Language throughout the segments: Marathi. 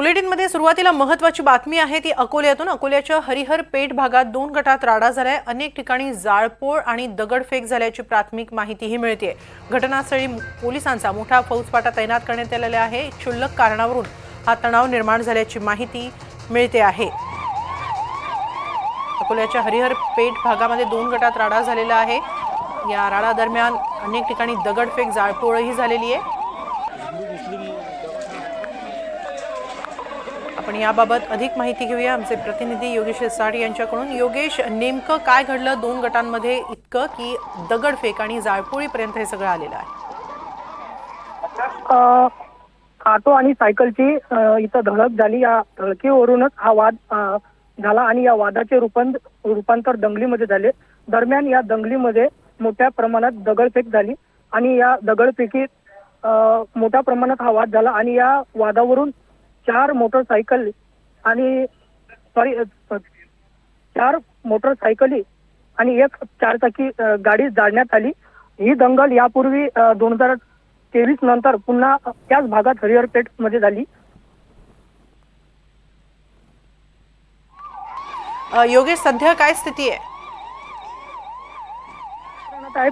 बुलेटिनमध्ये सुरुवातीला महत्वाची बातमी आहे ती अकोल्यातून. अकोल्याच्या हरिहर पेठ भागात दोन गटात राडा झालाय. अनेक ठिकाणी जाळपोळ आणि दगडफेक झाल्याची प्राथमिक माहितीही मिळते घटनास्थळी पोलिसांचा मोठा फौजफाटा तैनात करण्यात आलेला आहे. क्षुल्लक कारणावरून हा तणाव निर्माण झाल्याची माहिती मिळते आहे. अकोल्याच्या हरिहर पेठ भागामध्ये दोन गटात राडा झालेला आहे. या राडा दरम्यान अनेक ठिकाणी दगडफेक जाळपोळही झालेली आहे. आपण याबाबत अधिक माहिती घेऊया. आमचे प्रतिनिधी योगेश साठ यांच्याकडून. योगेश नेमकं काय घडलं? दोन गटांमध्ये इतकं की दगडफेक आणि जाळपोळीपर्यंत हे सगळं आलेलं आहे. ऑटो आणि सायकलची इथं धडक झाली. या धडकीवरूनच हा वाद झाला आणि या वादाचे रूपांतर दंगलीमध्ये झाले. दरम्यान या दंगलीमध्ये मोठ्या प्रमाणात दगडफेक झाली आणि या दगडफेकीत मोठ्या प्रमाणात हा वाद झाला आणि या वादावरून चार मोटरसायकल आणि सॉरी चार मोटरसायकली आणि एक चारचाकी गाडी जाळण्यात आली. ही दंगल यापूर्वी दोन हजार तेवीस नंतर पुन्हा त्याच भागात हरिहरपेठमध्ये झाली. योगेश सध्या काय स्थिती आहे?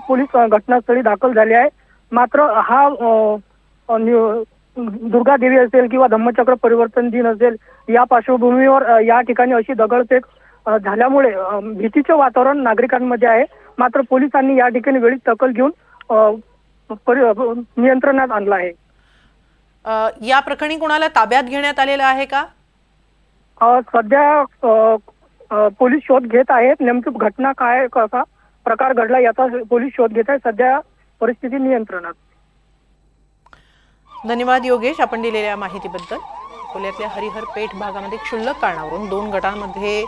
पोलीस घटनास्थळी दाखल झाले आहे. मात्र हा दुर्गा देवी असेल किंवा धम्मचक्र परिवर्तन दिन असेल या पार्श्वभूमीवर या ठिकाणी अशी दगडफेक झाल्यामुळे भीतीचे वातावरण नागरिकांमध्ये आहे. मात्र पोलिसांनी या ठिकाणी वेळीच दखल घेऊन नियंत्रणात आणलं आहे. या प्रकरणी कोणाला ताब्यात घेण्यात आलेलं आहे का? सध्या पोलीस शोध घेत आहेत. नेमकी घटना काय कसा प्रकार घडला याचा पोलीस शोध घेत आहेत. सध्या परिस्थिती नियंत्रणात. धन्यवाद योगेश आपण दिलेल्या माहितीबद्दल. अकोल्यातल्या हरिहर पेठ भागामध्ये क्षुल्लक कारणावरून दोन गटांमध्ये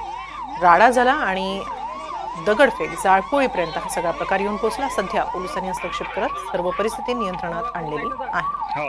राडा झाला आणि दगडफेक जाळपोळीपर्यंत हा सगळा प्रकार येऊन पोहोचला. सध्या पोलिसांनी हस्तक्षेप करत सर्व परिस्थिती नियंत्रणात आणलेली आहे. हो